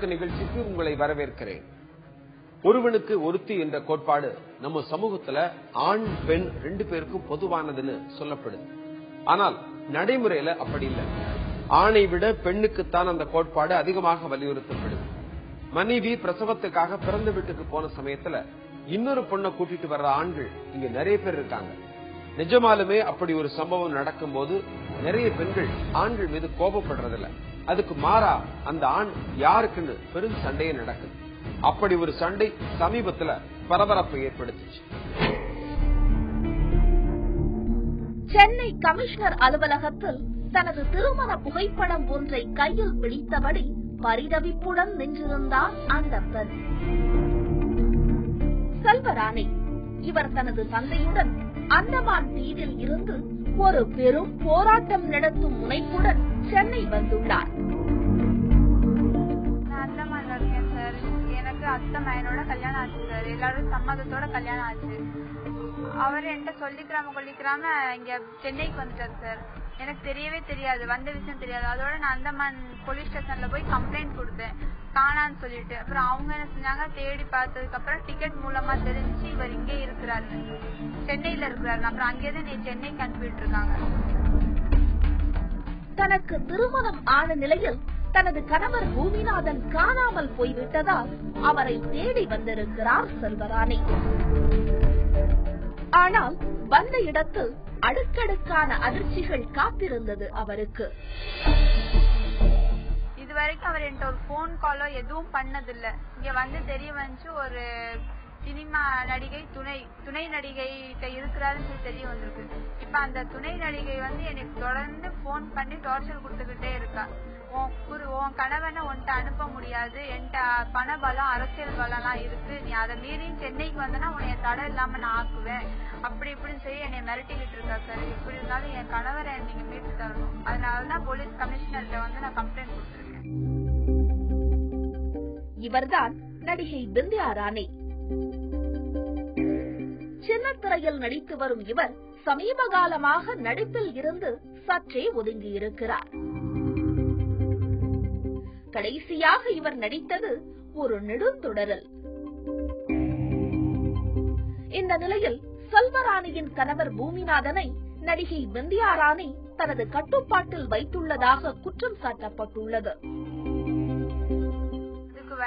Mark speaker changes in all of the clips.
Speaker 1: விளக்கு நிகழ்ச்சிக்கு உங்களை வரவேற்கிறேன். ஒருவனுக்கு ஒருத்தி என்ற கோட்பாடு நம்ம சமூகத்துல ஆண் பெண் ரெண்டு பேருக்கும் பொதுவானதுன்னு சொல்லப்படுது. ஆனால் நடைமுறையில அப்படி இல்லை. ஆணை விட பெண்ணுக்குத்தான் அந்த கோட்பாடு அதிகமாக வலியுறுத்தப்படுது. மனைவி பிரசவத்துக்காக பிறந்த வீட்டுக்கு போன சமயத்துல இன்னொரு பொண்ணை கூட்டிட்டு வர்ற ஆண்கள் இங்க நிறைய பேர் இருக்காங்க. நிஜமாலுமே அப்படி ஒரு சம்பவம் நடக்கும் போது நிறைய பெண்கள் ஆண்கள் மீது கோபப்படுறதில்லை. அதுக்கு மாறா அந்த ஆண் யாருக்குன்னு பெரும் சண்டையே நடக்குது. அப்படி ஒரு சண்டை சமீபத்துல பரபரப்பை ஏற்படுத்துச்சு.
Speaker 2: சென்னை கமிஷனர் அலுவலகத்தில் தனது திருமண புகைப்படம் ஒன்றை கையில் பிடித்தபடி பரிதவிப்புடன் நின்றிருந்தார் அந்த பெண். செல்வராணி இவர் தனது தந்தையுடன் அந்தமான் தீவில் இருந்து ஒரு பெரும் போராட்டம் நடத்தும் முனைப்புடன் சென்னை வந்துள்ளார்.
Speaker 3: நான் அந்தமான்ல இருக்கேன் சார் எனக்கு அத்தை மயனோட கல்யாணம் ஆச்சு சார் எல்லாரும் சம்மதத்தோட கல்யாணம் ஆச்சு. அவர் என்கிட்ட சொல்லிக்கிறாம கொல்லிக்கிறாம இங்க சென்னைக்கு வந்துட்டார் சார் எனக்கு தெரியவே தெரியாது வந்த விஷயம் தெரியாது. அதோட நான் அந்தமான் போலீஸ் ஸ்டேஷன்ல போய் கம்ப்ளைண்ட் கொடுத்தேன். காணான்னு சொல்லிட்டு. அப்புறம் அவங்க என்ன செஞ்சாங்க தேடி பார்த்ததுக்கு அப்புறம் டிக்கெட் மூலமா தெரிஞ்சு இவர் இங்கே இருக்கிறாரு. சென்னையில இருக்கிறாரு. அப்புறம் அங்கேயே நீ சென்னைக்கு அனுப்பிட்டு இருக்காங்க.
Speaker 2: தனக்கு திருமணம் ஆன நிலையில் தனது கணவர் பூமிநாதன் காணாமல் போய்விட்டதால் அவரை தேடி வந்திருக்கிறார் செல்வராணி. ஆனால் வந்த இடத்தில் அடுக்கடுக்கான அதிர்ச்சிகள் காத்திருந்தது அவருக்கு.
Speaker 3: இது வரைக்கும் அவர் என்கிட்ட ஒரு போன் காலோ எதுவும் பண்ணதில்ல. இங்க வந்து தெரிய வந்துச்சு ஒரு சினிமா நடிகை துணை துணை நடிகைகிட்ட இருக்கிறாருன்னு சொல்லி தெரிய வந்திருக்கு. இப்ப அந்த துணை நடிகை வந்து எனக்கு தொடர்ந்து போன் பண்ணி டார்ச்சர் கொடுத்துக்கிட்டே இருக்கா. உன் உன் கணவனை உன்கிட்ட அனுப்ப முடியாது. என்கிட்ட பண பலம் அரசியல் பலம்லாம் இருக்கு. நீ அதை மீறி சென்னைக்கு வந்தனா உன்னை தடை இல்லாம நான் ஆக்குவேன். அப்படி இப்படின்னு சொல்லி என்னை மிரட்டிக்கிட்டு இருக்கா சார். இப்படி இருந்தாலும் என் கணவரை நீங்க மீட்டு தரணும். அதனாலதான் போலீஸ் கமிஷனர்கிட்ட வந்து நான் கம்ப்ளைண்ட் கொடுத்துருக்கேன்.
Speaker 2: இவர்தான் நடிகை பிந்தியா ராணி. சின்னத்திரையில் நடித்து வரும் இவர் சமீப காலமாக நடிப்பில் இருந்து சற்றே ஒதுங்கி இருக்கிறார் கடைசியாக இவர் நடித்தது ஒரு நெடுந்தொடரல். இந்த நிலையில் செல்வராணியின் கணவர் பூமிநாதனை நடிகை பிந்தியா ராணி தனது கட்டுப்பாட்டில் வைத்துள்ளதாக குற்றம் சாட்டப்பட்டுள்ளது.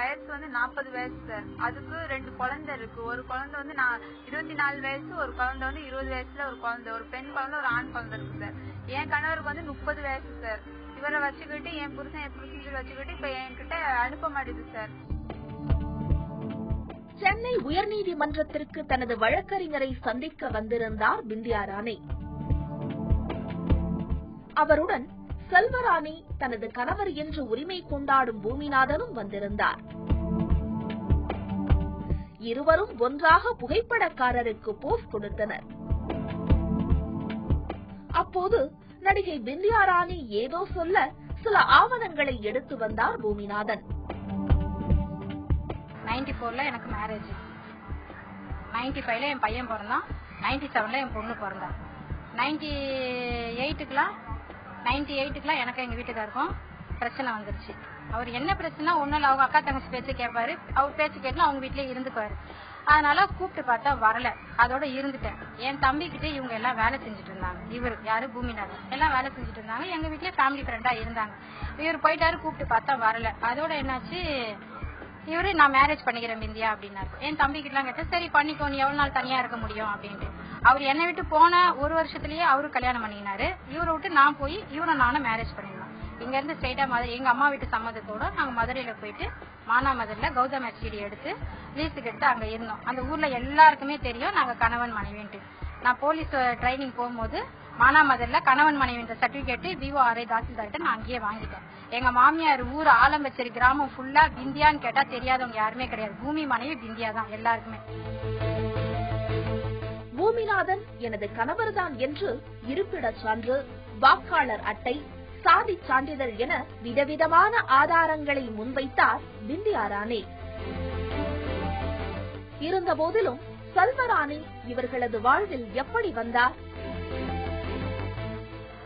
Speaker 3: வயசு வந்து நாற்பது வயசு சார் அதுக்கு ரெண்டு குழந்தை இருக்கு. ஒரு குழந்தை வந்து நான் இருபத்தி நாலு வயசு ஒரு குழந்தை வந்து இருபது வயசுல ஒரு குழந்தை ஒரு பெண் குழந்தை ஒரு ஆண் குழந்தை இருக்கு சார் என் கணவருக்கு வந்து முப்பது வயசு சார் இவரை வச்சுக்கிட்டு என் புருஷன் என் புருஷன் வச்சுக்கிட்டு இப்ப என்கிட்ட அனுப்ப மாட்டேது சார்
Speaker 2: சென்னை உயர்நீதிமன்றத்திற்கு தனது வழக்கறிஞரை சந்திக்க வந்திருந்தார் பிந்தியா ராணி அவருடன் செல்வராணி தனது கணவர் என்று உரிமை கொண்டாடும் பூமிநாதனும் வந்திருந்தார். இருவரும் ஒன்றாக புகைப்படக்காரருக்கு போஸ் கொடுத்தனர். அப்போது நடிகை பிந்தியா ராணி ஏதோ சொல்ல சில ஆவணங்களை எடுத்து வந்தார் பூமிநாதன்.
Speaker 4: நைன்டி ஃபோர்ல எனக்கு மேரேஜ் நைன்டி ஃபைவ்ல என் பையன் பிறந்தான். நைன்டி செவன்ல என் பொண்ணு பிறந்தான் நைன்டி எயிட்டுக்குலாம் நைன்டி எயிட்டுக்குலாம் எனக்கு எங்க வீட்டுக்காருக்கும் பிரச்சனை வந்துருச்சு. அவர் என்ன பிரச்சனை ஒன்றும் இல்லை அவங்க அக்கா தங்கச்சி பேச்சு கேட்பாரு அவர் பேச்சு கேட்டு அவங்க வீட்லயே இருந்துக்குவாரு. அதனால கூப்பிட்டு பார்த்தா வரல. அதோட இருந்துட்டேன். என் தம்பி இவங்க எல்லாம் வேலை செஞ்சுட்டு இருந்தாங்க. இவர் யாரு? பூமிநாதன். எல்லாம் வேலை செஞ்சுட்டு இருந்தாங்க. எங்க வீட்லயே ஃபேமிலி ஃப்ரெண்டா இருந்தாங்க. இவர் போயிட்டாரு கூப்பிட்டு பார்த்தா வரல. அதோட என்னாச்சு இவரு நான் மேரேஜ் பண்ணிக்கிறேன் பிந்தியா? அப்படின்னாரு. என் தம்பி கிட்ட கேட்டேன் சரி பண்ணிக்கோ. நீ எவ்வளவு நாள் தனியா இருக்க முடியும்? அப்படின்ட்டு. அவர் என்னை விட்டு போன ஒரு வருஷத்துலயே அவரு கல்யாணம் பண்ணிக்கினாரு. இவரை விட்டு நான் போய் இவரை நானும் மேரேஜ் பண்ணிருந்தோம் இங்க இருந்து ஸ்ட்ரைட்டா மதுரை எங்க அம்மா வீட்டு சம்மதத்தோட நாங்க மதுரையில போயிட்டு மானாமதுரில கௌதம் ஹெச்டி எடுத்து லீஸுக்கு எடுத்து அங்க இருந்தோம். அந்த ஊர்ல எல்லாருக்குமே தெரியும் நாங்க கணவன் மனைவின்ட்டு. நான் போலீஸ் ட்ரைனிங் போகும்போது மானாமதுரில் கணவன் மனைவின்ற சர்டிபிகேட் விவோ ஆர்ஐ தாசில்தார்கிட்ட நான் அங்கேயே வாங்கிட்டேன். எங்க மாமியார் ஊர் ஆலம்பச்சேரி கிராமம் ஃபுல்லா பிந்தியான்னு கேட்டா தெரியாதவங்க யாருமே கிடையாது. பூமி மனைவி பிந்தியா தான் எல்லாருக்குமே.
Speaker 2: பூமிநாதன் எனது கணவர்தான் என்று இருப்பிடச் சான்று வாக்காளர் அட்டை சாதி சான்றிதழ் என விதவிதமான ஆதாரங்களை முன்வைத்தார் பிந்தியா இருந்தபோதிலும் செல்வராணி இவர்களது வாழ்வில் எப்படி வந்தார்?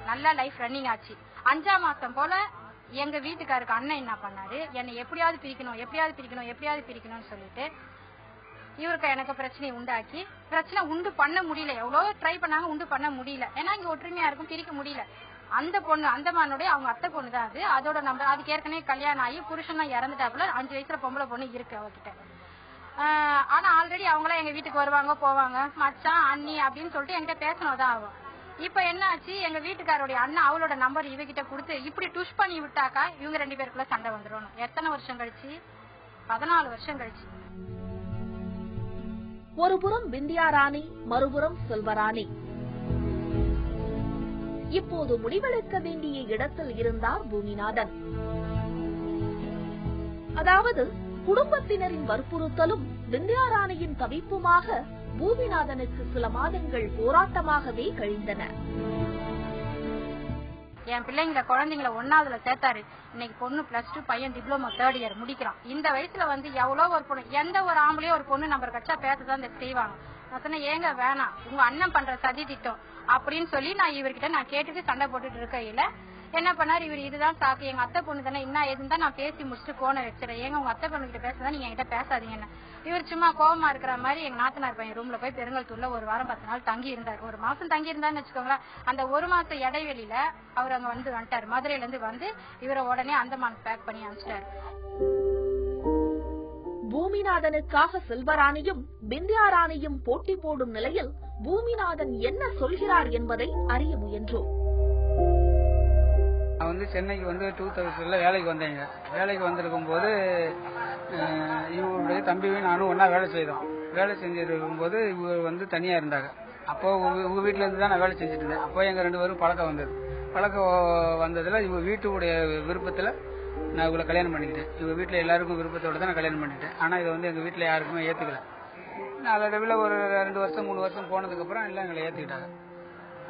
Speaker 4: நல்ல லைஃப் ரன்னிங் ஆச்சு. அஞ்சாம் மாசம் போல எங்க வீட்டுக்காருக்கு அண்ணன் என்ன பண்ணாரு? என்னை எப்படியாவது பிரிக்கணும் எப்படியாவது பிரிக்கணும் எப்படியாவது பிரிக்கணும்னு சொல்லிட்டு இவருக்கு எனக்கு பிரச்சனை உண்டாக்கி பிரச்சனை உண்டு பண்ண முடியல. எவ்வளவு ட்ரை பண்ணாங்க உண்டு பண்ண முடியல. ஏன்னா இங்க ஒற்றுமையா இருக்கும் பிரிக்க முடியல. அந்த பொண்ணு அந்தமானுடைய அவங்க அத்தை பொண்ணு தான் அது. அதோட நம்ம அதுக்கு ஏற்கனவே கல்யாணம் ஆகி புருஷன் இறந்துட்டாப்புல அஞ்சு வயசுல பொம்பளை பொண்ணு இருக்கு அவகிட்ட. ஆஹ் ஆனா ஆல்ரெடி அவங்களாம் எங்க வீட்டுக்கு வருவாங்க போவாங்க. மச்சான் அண்ணி அப்படின்னு சொல்லிட்டு என்கிட்ட பேசணும் தான் ஆகும். இப்ப என்ன ஆச்சு? எங்க வீட்டுக்காரோடைய அண்ணன் அவளோட நம்பர் இவகிட்ட கொடுத்து இப்படி டுஷ் பண்ணி விட்டாக்கா இவங்க ரெண்டு பேருக்குள்ள சண்டை வந்துடும் எத்தனை வருஷம் கழிச்சு? பதினாலு வருஷம் கழிச்சு.
Speaker 2: ஒருபுறம் விந்தியா ராணி மறுபுறம் செல்வராணி. இப்போது முடிவெடுக்க வேண்டிய இடத்தில் இருந்தார் பூமிநாதன். அதாவது குடும்பத்தினரின் வற்புறுத்தலும் விந்தியாராணியின் தவிப்புமாக பூமிநாதனுக்கு சில மாதங்கள் போராட்டமாகவே கழிந்தன.
Speaker 4: என் பிள்ளைங்கள குழந்தைங்கள ஒன்னாவதுல சேர்த்தாரு. இன்னைக்கு பொண்ணு பிளஸ் டூ பையன் டிப்ளமோ தேர்ட் இயர் முடிக்கிறான். இந்த வயசுல வந்து எவ்வளவு ஒரு பொண்ணு எந்த ஒரு ஆம்பளையும் ஒரு பொண்ணு நம்பர் கட்சா பேசதான் இந்த செய்வாங்க. நான் சொன்னேன் ஏங்க வேணாம். உங்க அண்ணன் பண்ற சதி திட்டம். அப்படின்னு சொல்லி நான் இவர்கிட்ட நான் கேட்டுட்டு சண்டை போட்டுட்டு இருக்கையில என்ன பண்ணாரு? இவர் இதுதான் சாக்கு. எங்க அத்தை பொண்ணு தானே. என்ன ஏதுன்னு தான் நான் பேசி முடிச்சுட்டு போன வச்சிடறேன் ஏங்க உங்க அத்தை பொண்ணு கிட்ட பேசுறதா? நீங்க என்கிட்ட பேசாதீங்கன்னு. இவர் சும்மா கோவமா இருக்கிற மாதிரி எங்க நாத்தனார் பையன் ரூம்ல போய் பெருங்கல்தூர்ல ஒரு வாரம் பத்து நாள் தங்கி இருந்தார் ஒரு மாசம் தங்கி இருந்தான்னு வச்சுக்கோங்களேன். அந்த ஒரு மாசம் இடைவெளியில அவர் அங்க வந்து வந்துட்டாரு. மதுரையில இருந்து வந்து இவரை உடனே அந்தமான் பேக் பண்ணி அனுப்பிச்சிட்டாரு.
Speaker 2: பூமிநாதனுக்காக செல்வராணியும் பிந்தியாராணியும் போட்டி போடும் நிலையில் பூமிநாதன் என்ன சொல்கிறார் என்பதை அறிய முயன்றோம்.
Speaker 5: நான் வந்து சென்னைக்கு வந்து டூ தௌசண்ட்ல வேலைக்கு வந்தேங்க. வேலைக்கு வந்திருக்கும் போது இவருடைய தம்பியும் நானும் ஒன்றா வேலை செய்தோம். வேலை செஞ்சுட்டு இருக்கும்போது இவர் வந்து தனியாக இருந்தாங்க. அப்போ உங்க உங்க இருந்து தான் நான் வேலை செஞ்சுட்டு இருந்தேன். அப்போ எங்க ரெண்டு பேரும் பழக்கம் வந்தது. பழக்கம் வந்ததுல இவங்க வீட்டுடைய விருப்பத்துல நான் இவங்களை கல்யாணம் பண்ணிக்கிட்டேன். இவங்க வீட்டுல எல்லாருக்கும் விருப்பத்தோட தான் நான் கல்யாணம் பண்ணிட்டேன் ஆனா இதை வந்து எங்க வீட்டுல யாருக்குமே ஏத்துக்கல. நாளடைவில் ஒரு ரெண்டு வருஷம் மூணு வருஷம் போனதுக்கு அப்புறம் எல்லாம் எங்களை ஏத்துக்கிட்டாங்க.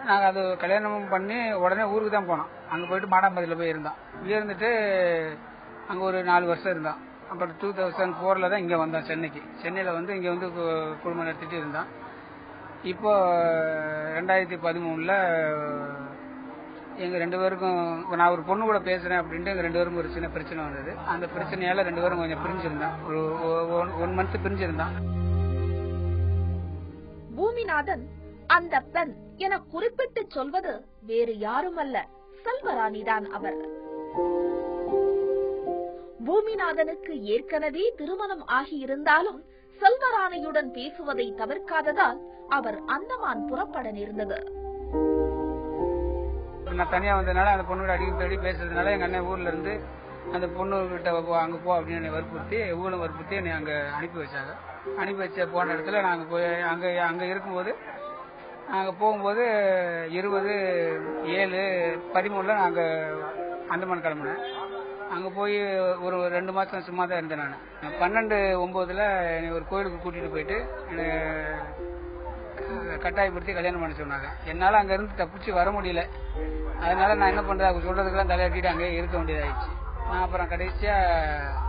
Speaker 5: நாங்கள் அது கல்யாணம் பண்ணி உடனே ஊருக்கு தான் போனோம். அங்கே போயிட்டு மாடாம்பதியில் போய் இருந்தோம். இருந்துட்டு அங்கே ஒரு நாலு வருஷம் இருந்தோம். அப்புறம் டூ தௌசண்ட் ஃபோரில் தான் இங்கே வந்தோம் சென்னைக்கு. சென்னையில் வந்து இங்கே வந்து கு- குடும்பம் நடத்திட்டு இருந்தோம். இப்போ ரெண்டாயிரத்தி பதிமூணில் எங்கள் ரெண்டு பேருக்கும் நான் ஒரு பொண்ணு கூட பேசுகிறேன் அப்படின்ட்டு எங்கள் ரெண்டு பேருக்கும் ஒரு சின்ன பிரச்சனை வந்தது. அந்த பிரச்சனையால் ரெண்டு பேரும் கொஞ்சம் பிரிஞ்சிருந்தோம். ஒரு ஒன் மந்த் பிரிஞ்சிருந்தோம்.
Speaker 2: பூமிநாதன் அந்த பெண் என குறிப்பிட்டு சொல்வது வேறு யாருமல்ல செல்வராணிதான் அவர். பூமிநாதனுக்கு ஏற்கனவே திருமணம் ஆகியிருந்தாலும் செல்வராணியுடன் பேசுவதை தவிர்க்காததால் அவர் அந்தமான் புறப்பட நேர்ந்தது.
Speaker 5: நான் தனியா வந்ததுனால அந்த பொண்ணு அடிக்கடி தேடி பேசுறதுனால எங்க அண்ணன் ஊர்ல இருந்து அந்த பொண்ணு கிட்ட அங்க போ அப்படின்னு என்னை வற்புறுத்தி ஊழல் வற்புறுத்தி என்னை அங்க அனுப்பி வச்சாங்க. அனுப்பி வச்ச போன இடத்துல நாங்க போய் அங்க அங்க இருக்கும்போது அங்கே போகும்போது இருபது ஏழு பதிமூணுல நாங்கள் அந்தமான் கிளம்புனேன். அங்கே போய் ஒரு ரெண்டு மாதம் சும்மா தான் இருந்தேன் நான். பன்னெண்டு ஒம்போதில் என்னை ஒரு கோயிலுக்கு கூட்டிகிட்டு போயிட்டு என்னை கட்டாயப்படுத்தி கல்யாணம் பண்ண சொன்னாங்க. என்னால் அங்கேருந்து தப்பிச்சு வர முடியல. அதனால நான் என்ன பண்ணுறது அவங்க சொல்கிறதுக்கெல்லாம் தலையாட்டிட்டு அங்கேயே இருக்க வேண்டியதாகிடுச்சு நான் அப்புறம் கடைசியாக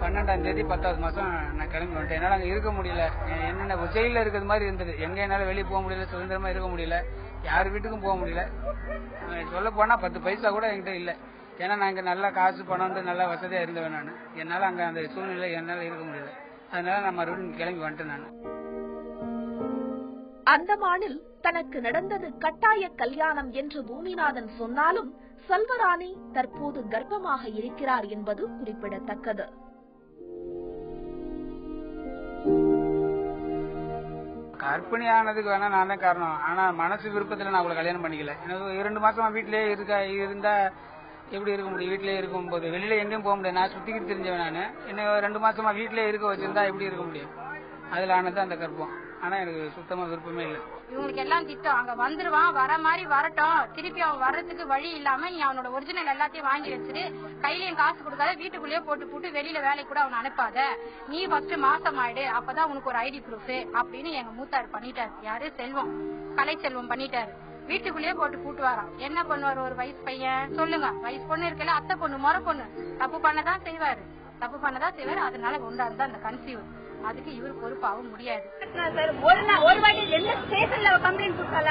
Speaker 5: பன்னெண்டாம் தேதி பத்தாவது மாசம் நான் கிளம்பி வந்துட்டேன். என்னால அங்க இருக்க முடியல. என்னென்ன ஜெயில இருக்கிறது மாதிரி இருந்தது. எங்க என்னால வெளியே போக முடியல சுதந்திரமா இருக்க முடியல. யார் வீட்டுக்கும் போக முடியல. சொல்ல போனா பத்து பைசா கூட என்கிட்ட இல்ல. ஏன்னா நான் இங்க நல்லா காசு பணம் வந்து நல்லா வசதியா இருந்தவன் நான். என்னால அங்க அந்த சூழ்நிலை என்னால இருக்க முடியல. அதனால நான் மறுபடியும் கிளம்பி வந்துட்டேன் நான்.
Speaker 2: அந்தமானில் தனக்கு நடந்தது கட்டாய கல்யாணம் என்று பூமிநாதன் சொன்னாலும் செல்வராணி தற்போது கர்ப்பமாக இருக்கிறார் என்பது குறிப்பிடத்தக்கது.
Speaker 5: கர்ப்பிணி ஆனதுக்கு வேணா நான் தான் காரணம். ஆனா மனசு விருப்பத்துல நான் அவளை கல்யாணம் பண்ணிக்கல. எனக்கு இரண்டு மாசமா வீட்லயே இருக்க இருந்தா எப்படி இருக்க முடியும்? வீட்லயே இருக்கும் போது. வெளியில எங்கேயும் போக முடியாது. நான் சுத்திக்கிட்டு தெரிஞ்சவன் நானு. என்ன ரெண்டு மாசமா வீட்லயே இருக்க வச்சிருந்தா எப்படி இருக்க முடியும்? அதுல ஆனது அந்த கர்ப்பம். ஆனா எனக்கு சுத்தமா விருப்பமே இல்லை.
Speaker 4: இவங்களுக்கு எல்லாம் திட்டம். அங்க வந்துருவான் வர மாதிரி வரட்டும். திருப்பி அவன் வர்றதுக்கு வழி இல்லாம நீ அவனோட ஒரிஜினல் எல்லாத்தையும் வாங்கி வச்சிரு கையிலயும் காசு கொடுக்காத வீட்டுக்குள்ளேயே போட்டு போட்டு வெளியில வேலைக்கு கூட அவனை அனுப்பாத. நீ ஃபர்ஸ்ட் மாசம் ஆயிடு அப்பதான் உனக்கு ஒரு ஐடி ப்ரூஃப் அப்படின்னு எங்க மூத்தார் பண்ணிட்டாரு. யாரு? செல்வம். கலை செல்வம் பண்ணிட்டாரு. வீட்டுக்குள்ளேயே போட்டு கூட்டு வரான் என்ன பண்ணுவாரு ஒரு வயசு பையன்? சொல்லுங்க. வயசு பொண்ணு இருக்கல அத்தை பொண்ணு முறை பொண்ணு. தப்பு பண்ணதான் செய்வாரு. தப்பு பண்ணதான் செய்வாரு. அதனால உண்டாருந்தா அந்த கன்சீவ் அதுக்கு இவர் பொறுப்பாகவும் முடியாது.
Speaker 6: ஒரு நாள் ஒரு வாட்டி எந்த ஸ்டேஷன்ல அவ கம்ப்ளைண்ட் கொடுத்தால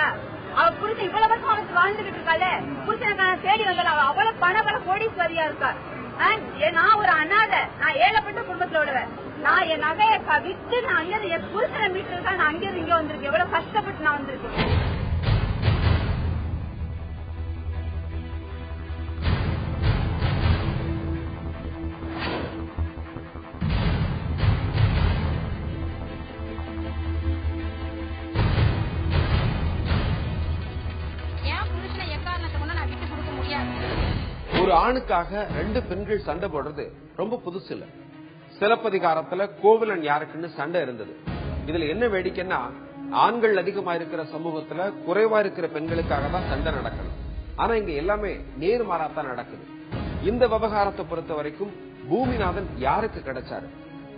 Speaker 6: அவ புரிச்சு இவ்வளவு வருஷம் அவன் வாழ்ந்துகிட்டு இருக்காள. தேடி வந்தால அவ அவ்வளவு பண பல கோடீஸ்வரியா இருக்கா? நான் ஒரு அனாதை. நான் ஏழப்பட்ட குடும்பத்தோட நான் என் நகையை க- நான் அங்கிருந்து என் புருஷனை மீட்டு நான் அங்கிருந்து இங்க வந்திருக்கேன். எவ்வளவு கஷ்டப்பட்டு நான் வந்திருக்கேன்.
Speaker 1: ஆணுக்காக ரெண்டு பெண்கள் சண்டை போடுறது ரொம்ப புதுசு இல்ல. சிலப்பதிகாரத்துல கோவலன் யாருக்குன்னு சண்டை இருந்தது. இதுல என்ன வேடிக்கைன்னா ஆண்கள் அதிகமா இருக்கிற சமூகத்துல குறைவா இருக்கிற பெண்களுக்காக தான் சண்டை நடக்கணும். ஆனா இங்க எல்லாமே நேர்மாறாத்தான் நடக்குது. இந்த விவகாரத்தை பொறுத்த வரைக்கும் பூமிநாதன் யாருக்கு கிடைச்சாரு?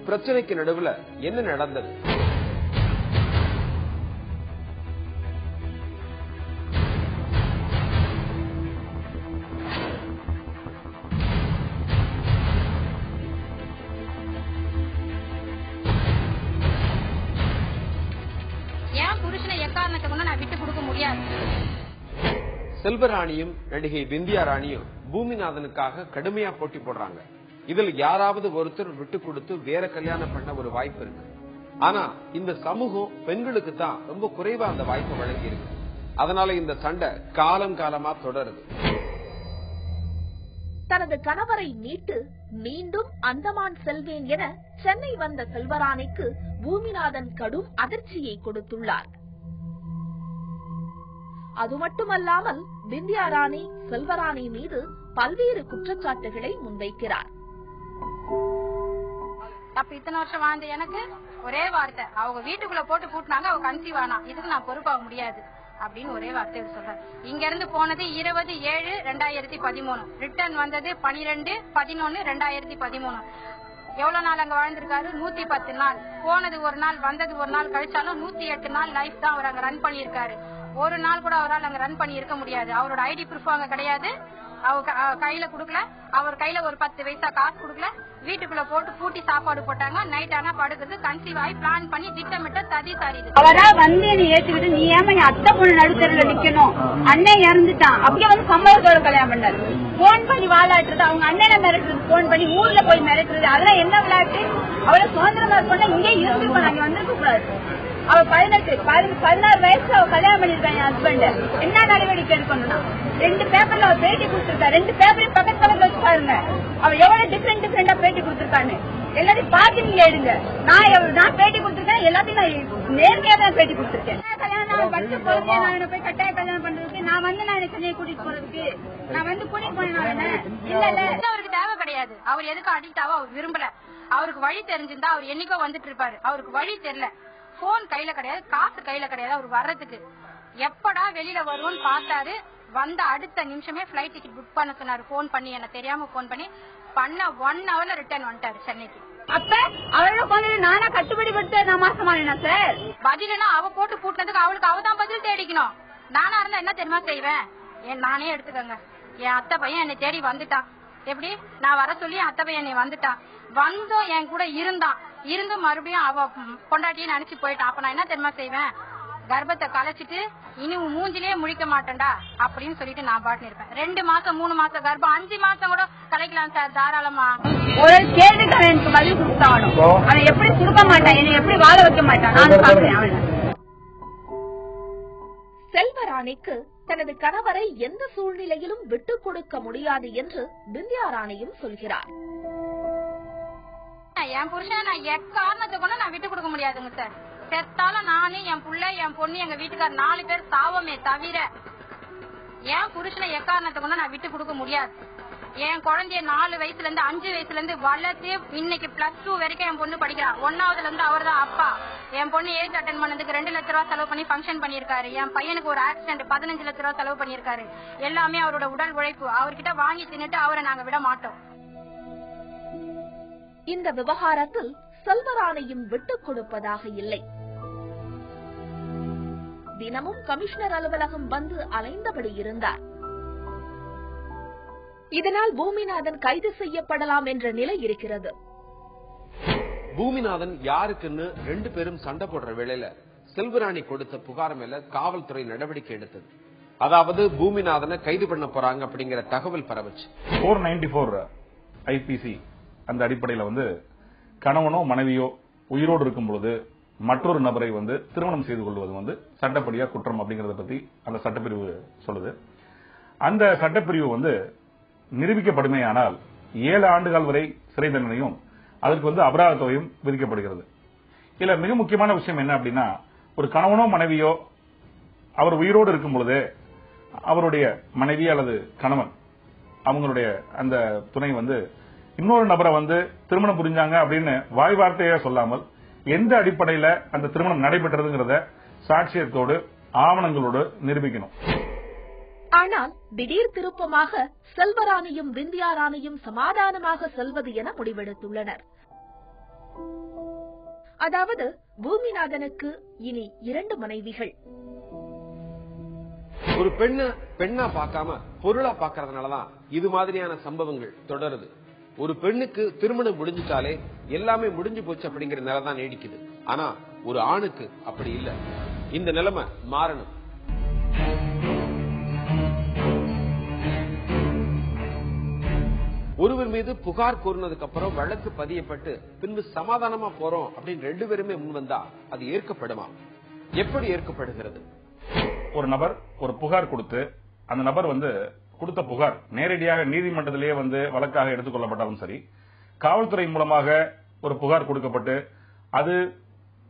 Speaker 1: பிரச்சனைக்கு நடுவுல என்ன நடந்தது? செல்வராணியும் நடிகை விந்தியா ராணியும் பூமிநாதனுக்காக கடுமையா போட்டி போடுறாங்க. இதில் யாராவது ஒருத்தர் விட்டு கொடுத்து வேற கல்யாணம் பண்ண ஒரு வாய்ப்பு இருக்கு. ஆனா இந்த சமூகம் பெண்களுக்கு தான் ரொம்ப குறைவா அந்த வாய்ப்பு வழங்கி இருக்கு. அதனால இந்த சண்டை காலம் காலமா தொடருது.
Speaker 2: தனது கணவரை மீட்டு மீண்டும் அந்தமான் செல்வேன் என சென்னை வந்த செல்வராணிக்கு பூமிநாதன் கடும் அதிர்ச்சியை கொடுத்துள்ளார். அது மட்டுமல்லாமல் பிந்தியா ராணி செல்வராணி மீது பல்வேறு குற்றச்சாட்டுகளை முன்வைக்கிறார்.
Speaker 4: அப்ப இத்தனை வருஷம் வாழ்ந்த எனக்கு ஒரே வார்த்தை. அவங்க வீட்டுக்குள்ள போட்டு கூட்டினாங்க அவங்க கன்சீவ் ஆனா. இதுக்கு நான் பொறுப்பாக முடியாது அப்படின்னு ஒரே வார்த்தை சொல்றேன் இங்க இருந்து போனது இருபது ஏழு ரெண்டாயிரத்தி பதிமூணு. ரிட்டர்ன் வந்தது பனிரெண்டு பதினொன்னு ரெண்டாயிரத்தி பதிமூணு. எவ்வளவு நாள் அங்க வாழ்ந்திருக்காரு? நூத்தி பத்து நாள். போனது ஒரு நாள் வந்தது ஒரு நாள் கழிச்சாலும் நூத்தி எட்டு நாள் லைஃப் தான் அவர் அங்க ரன் பண்ணியிருக்காரு. ஒரு நாள் கூட அவரால் அங்க ரன் பண்ணி இருக்க முடியாது. அவரோட ஐடி ப்ரூஃப் அங்க கிடையாது. அவர் கையில குடுக்கல. அவர் கையில ஒரு பத்து வயசா காசு குடுக்கல. வீட்டுக்குள்ள போட்டு பூட்டி சாப்பாடு போட்டாங்க. நைட் ஆனா படுக்குது கன்சீவ் ஆகி பிளான் பண்ணி திட்டமிட்ட சதி சாரி
Speaker 6: அவரா வந்து நீ ஏத்துக்கிட்டு நீ ஏமா என் அத்தை பொண்ணு நடுத்தரில் நிக்கணும். அண்ணன் இறந்துட்டான். அப்படியே வந்து சம்பவத்தோட கல்யாணம் பண்ணாரு. போன் பண்ணி வாழாட்டுறது அவங்க அண்ணனை மிரட்டுறது போன் பண்ணி ஊர்ல போய் மிரட்டுறது அதெல்லாம் என்ன விளையாட்டு? அவளை சுதந்திரமா இருக்கணும் இங்கே இருந்து அங்க வந்திருக்க கூடாது அவ பதினெட்டு பதின- பதினாறு வயசுல அவ கல்யாணம் பண்ணிருக்கான் என் ஹஸ்பண்ட் என்ன நடவடிக்கை எடுக்கணும்னா ரெண்டு பேப்பர்ல அவ பேட்டி கொடுத்திருக்கா. ரெண்டு பேப்பரையும் பக்கத்து பக்கத்துல வச்சு பாருங்க. அவ எவ்வளவு டிஃபரெண்ட் டிஃபரெண்டா பேட்டி கொடுத்திருக்கான்னு. எல்லாத்தையும் பார்த்து நீங்க எடுங்க நான் நான் பேட்டி கொடுத்திருக்கேன் எல்லாத்தையும் நான் நேர்மையா தான் பேட்டி கொடுத்திருக்கேன். கல்யாணம் நான் பட்டு போறதுக்கு நான் என்ன போய் கட்டாய கல்யாணம் பண்றதுக்கு நான் வந்து நான் சென்னையை கூட்டிட்டு போறதுக்கு நான் வந்து கூட்டிட்டு போனேன்? இல்ல இல்ல.
Speaker 4: அவருக்கு தேவை கிடையாது. அவர் எதுக்கு அடிக்ட் ஆக அவர் விரும்பல. அவருக்கு வழி தெரிஞ்சிருந்தா அவர் என்னைக்கோ வந்துட்டு இருப்பாரு. அவருக்கு வழி தெரியல. போன் கையில கிடையாது காசு கையில கிடையாது அவர் வர்றதுக்கு. எப்படா வெளியில வருவோம்னு பார்த்தாரு. வந்த அடுத்த நிமிஷமே பிளைட் டிக்கெட் புக் பண்ண சொன்னாரு. போன் பண்ணி எனக்கு தெரியாம போன் பண்ணி பண்ண ஒன் ஹவர்ல ரிட்டர்ன் வந்துட்டாரு சென்னைக்கு.
Speaker 6: அப்ப அவரோட கொண்டு நானா கட்டுப்படி கொடுத்து நான் மாசமானேனா சார்
Speaker 4: பதிலுன்னா அவ போட்டு பூட்டினதுக்கு அவளுக்கு அவ தான் பதில் தேடிக்கணும். நானா இருந்தா என்ன தெரியுமா செய்வேன்? என் நானே எடுத்துக்கங்க. என் அத்தை பையன் என்னை தேடி வந்துட்டான். எப்படி? நான் வர சொல்லி என் அத்தை பையன் என்னை வந்துட்டான். வந்தும் என் கூட இருந்தான். இருந்து மறுபடியும் அவ பொண்டாட்டியை நினைச்சு போயிட்டான் அப்ப நான் என்ன தெரியுமா செய்வேன்? கர்ப்பத்தை கலைச்சிட்டு இனி மூஞ்சிலேயே முழிக்க மாட்டேன்டா அப்படின்னு சொல்லிட்டு நான் பாட்டுன்னு இருப்பேன். ரெண்டு மாசம் மூணு மாசம் கர்ப்பம் அஞ்சு மாசம் கூட கலைக்கலாம் சார் தாராளமா.
Speaker 6: ஒரு கேள்விக்கு அவன் எனக்கு பதில் கொடுத்தாகணும் அவன் எப்படி கொடுக்க மாட்டான்? என்னை எப்படி வாழ வைக்க மாட்டான்? நான் பாக்குறேன் அவனை.
Speaker 2: செல்வராணிக்கு தனது கணவரை எந்த சூழ்நிலையிலும் விட்டுக் கொடுக்க முடியாது என்று விந்தியா ராணியும் சொல்கிறார்.
Speaker 4: என் புருஷன் நான் எக்காரணத்தை கொண்டு நான் விட்டு கொடுக்க முடியாதுங்க சார் செத்தாலும் நானு என் புள்ள என் பொண்ணு எங்க வீட்டுக்கார் நாலு பேர் சாவமே தவிர என் புருஷனை எக்காரணத்தை கொண்டு நான் விட்டு கொடுக்க முடியாது. என் குழந்தைய நாலு வயசுல இருந்து அஞ்சு வயசுல இருந்து வளர்த்து இன்னைக்கு பிளஸ் டூ வரைக்கும் என் பொண்ணு படிக்கிறான் ஒன்னாவதுல இருந்து அவர் தான் அப்பா. என் பொண்ணு ஏஜ் அட்டன் பண்ணதுக்கு ரெண்டு லட்ச ரூபா செலவு பண்ணி ஃபங்க்ஷன் பண்ணிருக்காரு என் பையனுக்கு ஒரு ஆக்சிடென்ட் பதினஞ்சு லட்ச ரூபா செலவு பண்ணிருக்காரு எல்லாமே அவரோட உடல் உழைப்பு. அவர்கிட்ட வாங்கி தின்னுட்டு அவரை நாங்க விட மாட்டோம்.
Speaker 2: இந்த விவகாரத்தில் செல்வராணியும் விட்டுக் கொடுப்பதாக இல்லை. தினமும் கமிஷனர் அலுவலகம் வந்து அலைந்தபடி இருந்தார். இதனால் பூமிநாதன் கைது செய்யப்படலாம் என்ற நிலை இருக்கிறது.
Speaker 1: பூமிநாதன் யாருக்குன்னு ரெண்டு பேரும் சண்டை போடுற வேளையில செல்வராணி கொடுத்த புகார் மேல காவல்துறை நடவடிக்கை எடுத்தது. அதாவது பூமிநாதனை கைது பண்ண போறாங்க அப்படிங்கிற தகவல் பரவுச்சு.
Speaker 7: ஃபோர் நைன்டி ஃபோர் ஐபிசி அந்த அடிப்படையில் வந்து கணவனோ மனைவியோ உயிரோடு இருக்கும் பொழுது மற்றொரு நபரை வந்து திருமணம் செய்து கொள்வது வந்து சட்டப்படியா குற்றம் அப்படிங்கறத பத்தி அந்த சட்டப்பிரிவு சொல்லுது. அந்த சட்டப்பிரிவு வந்து நிரூபிக்கப்படுமேயானால் ஏழு ஆண்டுகள் வரை சிறை தண்டனையும் அதற்கு வந்து அபராத தொகையும் விதிக்கப்படுகிறது. இல்ல மிக முக்கியமான விஷயம் என்ன அப்படின்னா ஒரு கணவனோ மனைவியோ அவர் உயிரோடு இருக்கும் பொழுது அவருடைய மனைவி அல்லது கணவன் அவங்களுடைய அந்த துணை வந்து இன்னொரு நபரை வந்து திருமணம் புரிஞ்சாங்க அப்படின்னு வாய் வார்த்தையா சொல்லாமல் எந்த அடிப்படையில அந்த திருமணம் நடைபெற்றதுங்கிறத சாட்சியத்தோடு ஆவணங்களோடு நிரூபிக்கணும்.
Speaker 2: ஆனால் திடீர் திருப்பமாக செல்வராணியும் விந்தியாராணியும் சமாதானமாக செல்வது என முடிவெடுத்துள்ளனர். அதாவது பூமிநாதனுக்கு இனி இரண்டு மனைவிகள்.
Speaker 1: ஒரு பெண்ண பெண்ணா பார்க்காம பொருளா பார்க்கறதுனாலதான் இது மாதிரியான சம்பவங்கள் தொடருது. ஒரு பெண்ணுக்கு திருமணம் முடிஞ்சிட்டாலே எல்லாமே முடிஞ்சு போச்சு அப்படிங்கிற நிலை தான் நீடிக்குது. ஆனா ஒரு ஆணுக்கு அப்படி இல்ல. இந்த நிலைமை மாறணும். ஒருவர் மீது புகார் கூறினதுக்கு அப்புறம் வழக்கு பதியப்பட்டு பின்பு சமாதானமா போறோம் அப்படின்னு ரெண்டு பேருமே முன் வந்தா அது ஏற்கப்படுமா? எப்படி ஏற்கப்படுகிறது?
Speaker 7: ஒரு நபர் ஒரு புகார் கொடுத்து அந்த நபர் வந்து கொடுத்த புகார் நேரடியாக நீதிமன்றத்திலேயே வந்து வழக்காக எடுத்துக் கொள்ளப்பட்டாலும் சரி காவல்துறை மூலமாக ஒரு புகார் கொடுக்கப்பட்டு அது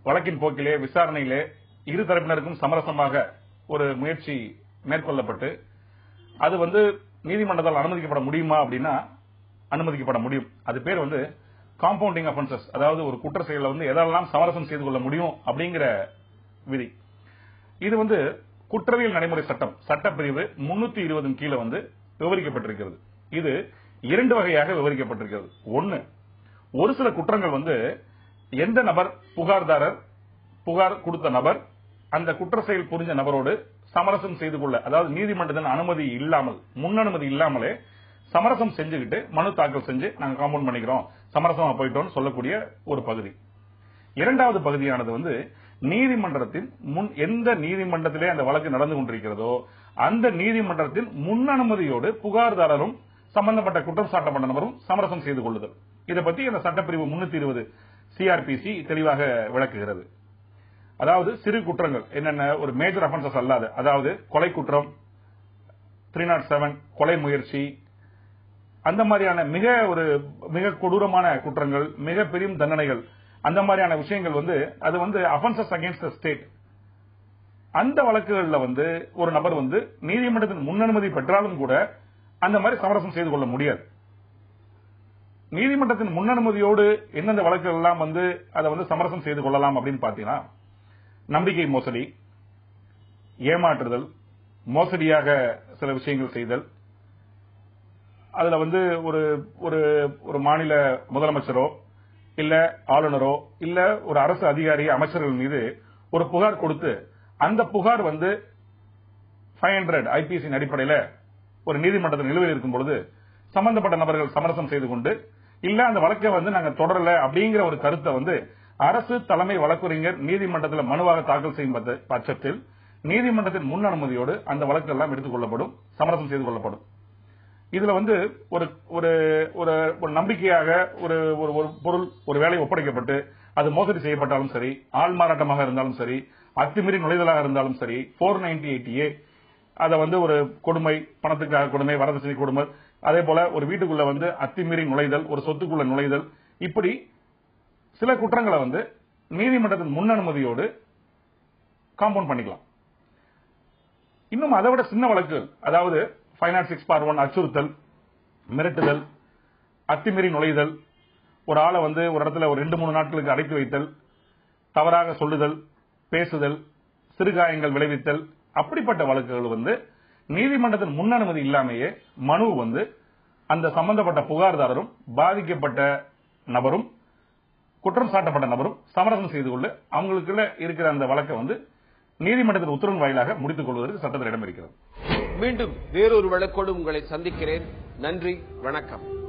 Speaker 7: வழக்கின் போக்கிலே விசாரணையிலே இரு தரப்பினருக்கும் சமரசமாக ஒரு முயற்சி மேற்கொள்ளப்பட்டு அது வந்து நீதிமன்றத்தால் அனுமதிக்கப்பட முடியுமா அப்படின்னா அனுமதிக்கப்பட முடியும். அது பேர் வந்து காம்பவுண்டிங் அஃபென்சஸ் அதாவது ஒரு குற்ற செயலை வந்து எதெல்லாம் சமரசம் செய்து கொள்ள முடியும் அப்படிங்கிற விதி. இது வந்து குற்றவியல் நடைமுறை சட்டம் சட்டப்பிரிவு முன்னூத்தி இருபதின் கீழே வந்து விவரிக்கப்பட்டிருக்கிறது. இது இரண்டு வகையாக விவரிக்கப்பட்டிருக்கிறது. ஒன்னு ஒரு சில குற்றங்கள் வந்து எந்த நபர் புகார்தாரர் புகார் கொடுத்த நபர் அந்த குற்ற செயல் புரிஞ்ச நபரோடு சமரசம் செய்து கொள்ள அதாவது நீதிமன்றத்தின் அனுமதி இல்லாமல் முன் அனுமதி இல்லாமலே சமரசம் செஞ்சுக்கிட்டு மனு தாக்கல் செஞ்சு நாங்க காம்பவுண்ட் பண்ணிக்கிறோம். சமரசமா போயிட்டோம்னு சொல்லக்கூடிய ஒரு பகுதி. இரண்டாவது பகுதியானது வந்து நீதிமன்றத்தின் முன் எந்த நீதிமன்றத்திலே அந்த வழக்கு நடந்து கொண்டிருக்கிறதோ அந்த நீதிமன்றத்தின் முன் அனுமதியோடு புகார்தாரரும் சம்பந்தப்பட்ட குற்றம் சாட்டப்பட்ட நபரும் சமரசம் செய்து கொள்ளுதல். இதை பற்றி அந்த சட்டப்பிரிவு முன்னூத்தி இருபது சிஆர்பிசி தெளிவாக விளக்குகிறது. அதாவது சிறு குற்றங்கள் என்னென்ன ஒரு மேஜர் அஃபென்சஸ் அல்லாத அதாவது கொலை குற்றம் த்ரீ நாட் செவன் கொலை முயற்சி அந்த மாதிரியான மிக ஒரு மிக கொடூரமான குற்றங்கள் மிக பெரும் தண்டனைகள் அந்த மாதிரியான விஷயங்கள் வந்து அது வந்து அஃபென்சஸ் அகேன்ஸ்ட் த ஸ்டேட் அந்த வழக்குகளில் வந்து ஒரு நபர் வந்து நீதிமன்றத்தின் முன்னனுமதி பெற்றாலும் கூட அந்த மாதிரி சமரசம் செய்து கொள்ள முடியாது. நீதிமன்றத்தின் முன்னனுமதியோடு எந்தெந்த வழக்குகள் எல்லாம் வந்து அதை வந்து சமரசம் செய்து கொள்ளலாம் அப்படின்னு பாத்தீங்கன்னா நம்பிக்கை மோசடி ஏமாற்றுதல் மோசடியாக சில விஷயங்கள் செய்தல். அதுல வந்து ஒரு ஒரு ஒரு மாநில முதலமைச்சரோ இல்ல ஆளுநரோ இல்ல ஒரு அரசு அதிகாரி அமைச்சர்கள் மீது ஒரு புகார் கொடுத்து அந்த புகார் வந்து ஃபைவ் ஹண்ட்ரட் ஐபிசி அடிப்படையில ஒரு நீதிமன்றத்தில் நிலுவையில் இருக்கும் பொழுது சம்பந்தப்பட்ட நபர்கள் சமரசம் செய்து கொண்டு இல்ல அந்த வழக்கை வந்து நாங்க தொடரல அப்படிங்கிற ஒரு கருத்தை வந்து அரசு தலைமை வழக்குரைஞர் நீதிமன்றத்தில் மனுவாக தாக்கல் செய்யும் பட்சத்தில் நீதிமன்றத்தின் முன் அனுமதியோடு அந்த வழக்கு எல்லாம் எடுத்துக் கொள்ளப்படும் சமரசம் செய்து கொள்ளப்படும். இதுல வந்து ஒரு ஒரு ஒரு ஒரு நம்பிக்கையாக ஒரு ஒரு ஒரு பொருள் ஒரு வேலை ஒப்படைக்கப்பட்டு அது மோசடி செய்யப்பட்டாலும் சரி ஆள் மாறாட்டமாக இருந்தாலும் சரி அத்துமீறி நுழைதலாக இருந்தாலும் சரி போர் நைன்டி எயிட்டி ஏ அதை வந்து ஒரு கொடுமை பணத்துக்காக கொடுமை வரதட்சணை கொடுமை அதே போல ஒரு வீட்டுக்குள்ள வந்து அத்துமீறி நுழைதல் ஒரு சொத்துக்குள்ள நுழைதல் இப்படி சில குற்றங்களை வந்து நீதிமன்றத்தின் முன் அனுமதியோடு காம்பவுண்ட் பண்ணிக்கலாம். இன்னும் அதை விட சின்ன வழக்குகள் அதாவது five naught six bar one அச்சுறுத்தல் மிரட்டுதல் அத்துமீறி நுழைதல் ஒரு ஆளை வந்து ஒரு இடத்துல ஒரு ரெண்டு மூணு நாட்களுக்கு அடைத்து வைத்தல் தவறாக சொல்லுதல் பேசுதல் சிறுகாயங்கள் விளைவித்தல் அப்படிப்பட்ட வழக்குகள் வந்து நீதிமன்றத்தின் முன் அனுமதி இல்லாமையே மனு வந்து அந்த சம்பந்தப்பட்ட புகார்தாரரும் பாதிக்கப்பட்ட நபரும் குற்றம் சாட்டப்பட்ட நபரும் சமரசம் செய்து கொள்ள அவங்களுக்குள்ள இருக்கிற அந்த வழக்கை வந்து நீதிமன்றத்தின் உத்தரவு வாயிலாக முடித்துக் கொள்வதற்கு சட்டத்தில் இடம் இருக்கிறது.
Speaker 1: மீண்டும் வேறொரு வழக்கோடு உங்களை சந்திக்கிறேன். நன்றி வணக்கம்.